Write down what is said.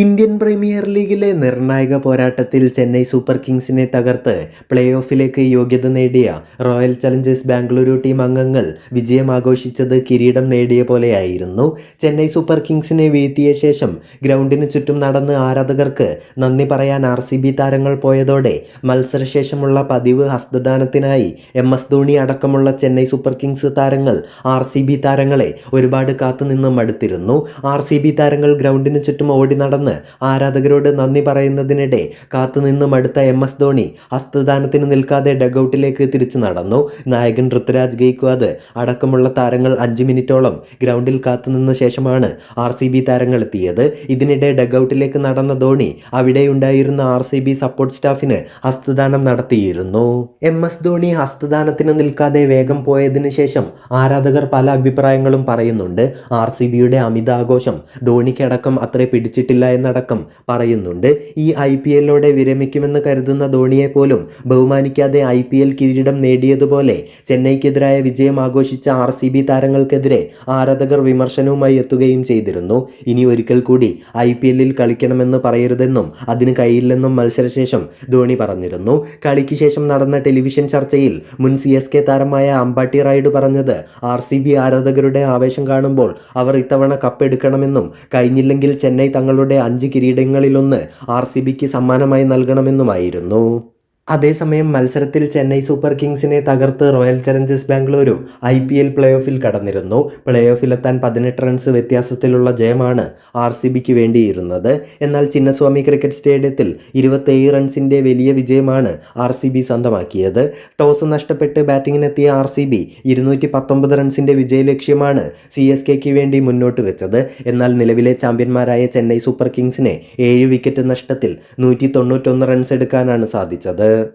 Indian premier ലീഗിലെ നിർണായക പോരാട്ടത്തിൽ ചെന്നൈ സൂപ്പർ കിങ്സിനെ തകർത്ത് പ്ലേ ഓഫിലേക്ക് യോഗ്യത നേടിയ റോയൽ ചലഞ്ചേഴ്സ് ബാംഗ്ലൂരു ടീം അംഗങ്ങൾ വിജയം ആഘോഷിച്ചത് കിരീടം നേടിയ പോലെയായിരുന്നു. ചെന്നൈ സൂപ്പർ കിങ്സിനെ വീഴ്ത്തിയ ശേഷം ഗ്രൗണ്ടിന് ചുറ്റും നടന്ന് ആരാധകർക്ക് നന്ദി പറയാൻ ആർ സി ബി താരങ്ങൾ പോയതോടെ മത്സരശേഷമുള്ള പതിവ് ഹസ്തദാനത്തിനായി എം എസ് ധോണി അടക്കമുള്ള ചെന്നൈ സൂപ്പർ കിങ്സ് താരങ്ങൾ ആർ സി ബി താരങ്ങളെ ഒരുപാട് കാത്തുനിന്ന് മടുത്തിരുന്നു. ആർ സി ബി താരങ്ങൾ ഗ്രൗണ്ടിന് ചുറ്റും ഓടി ആരാധകരോട് നന്ദി പറയുന്നതിനിടെ കാത്തുനിന്ന് മടുത്ത എം എസ് ധോണി ഹസ്തദാനത്തിന് നിൽക്കാതെ ഡഗൌട്ടിലേക്ക് തിരിച്ചു നടന്നു. നായകൻ ഋതുരാജ് ഗെയ്ക്വാദ് അടക്കമുള്ള താരങ്ങൾ അഞ്ച് മിനിറ്റോളം ഗ്രൗണ്ടിൽ കാത്തുനിന്ന ശേഷമാണ് ആർ സി ബി താരങ്ങൾ എത്തിയത്. ഇതിനിടെ ഡഗൌട്ടിലേക്ക് നടന്ന ധോണി അവിടെയുണ്ടായിരുന്ന ആർ സി ബി സപ്പോർട്ട് സ്റ്റാഫിന് ഹസ്തദാനം നടത്തിയിരുന്നു. എം എസ് ധോണി ഹസ്തദാനത്തിന് നിൽക്കാതെ വേഗം പോയതിനു ശേഷം ആരാധകർ പല അഭിപ്രായങ്ങളും പറയുന്നുണ്ട്. ആർ സി ബിയുടെ അമിതാഘോഷം ധോണിക്കടക്കം അത്ര പിടിച്ചിട്ടില്ല എന്നടക്കം പറയുന്നുണ്ട്. ഈ ഐ പി എല്ലോടെ വിരമിക്കുമെന്ന് കരുതുന്ന ധോണിയെ പോലും ബഹുമാനിക്കാതെ ഐ പി എൽ കിരീടം നേടിയതുപോലെ ചെന്നൈക്കെതിരായ വിജയം ആഘോഷിച്ച ആർ സി ബി താരങ്ങൾക്കെതിരെ ആരാധകർ വിമർശനവുമായി എത്തുകയും ചെയ്തിരുന്നു. ഇനി ഒരിക്കൽ കൂടി ഐ പി എല്ലിൽ കളിക്കണമെന്ന് പറയരുതെന്നും അതിന് കഴിയില്ലെന്നും മത്സരശേഷം ധോണി പറഞ്ഞിരുന്നു. കളിക്ക് ശേഷം നടന്ന ടെലിവിഷൻ ചർച്ചയിൽ മുൻ സി എസ് കെ താരമായ അമ്പാട്ടി റൈഡ് പറഞ്ഞത് ആർ സി ബി ആരാധകരുടെ ആവേശം കാണുമ്പോൾ അവർ ഇത്തവണ കപ്പെടുക്കണമെന്നും കഴിഞ്ഞില്ലെങ്കിൽ ചെന്നൈ തങ്ങളുടെ അഞ്ച് കിരീടങ്ങളിലൊന്ന് ആർ സി ബിക്ക് സമ്മാനമായി നൽകണമെന്നുമായിരുന്നു. അതേസമയം മത്സരത്തിൽ ചെന്നൈ സൂപ്പർ കിങ്സിനെ തകർത്ത് royal challengers Bengaluru I P L play ഓഫിൽ കടന്നിരുന്നു. പ്ലേ ഓഫിലെത്താൻ പതിനെട്ട് റൺസ് വ്യത്യാസത്തിലുള്ള ജയമാണ് ആർ സി ബിക്ക് വേണ്ടിയിരുന്നത്. എന്നാൽ ചിന്നസ്വാമി ക്രിക്കറ്റ് സ്റ്റേഡിയത്തിൽ ഇരുപത്തേഴ് റൺസിന്റെ വലിയ വിജയമാണ് ആർ സി ബി സ്വന്തമാക്കിയത്. ടോസ് നഷ്ടപ്പെട്ട് ബാറ്റിങ്ങിനെത്തിയ ആർ സി ബി ഇരുന്നൂറ്റി പത്തൊമ്പത് റൺസിന്റെ വിജയ ലക്ഷ്യമാണ് സി എസ് കെക്ക് വേണ്ടി മുന്നോട്ട് വെച്ചത്. എന്നാൽ നിലവിലെ ചാമ്പ്യന്മാരായ ചെന്നൈ സൂപ്പർ കിങ്സിനെ ഏഴ് വിക്കറ്റ് നഷ്ടത്തിൽ നൂറ്റി തൊണ്ണൂറ്റൊന്ന് റൺസ് എടുക്കാനാണ് സാധിച്ചത്. uh,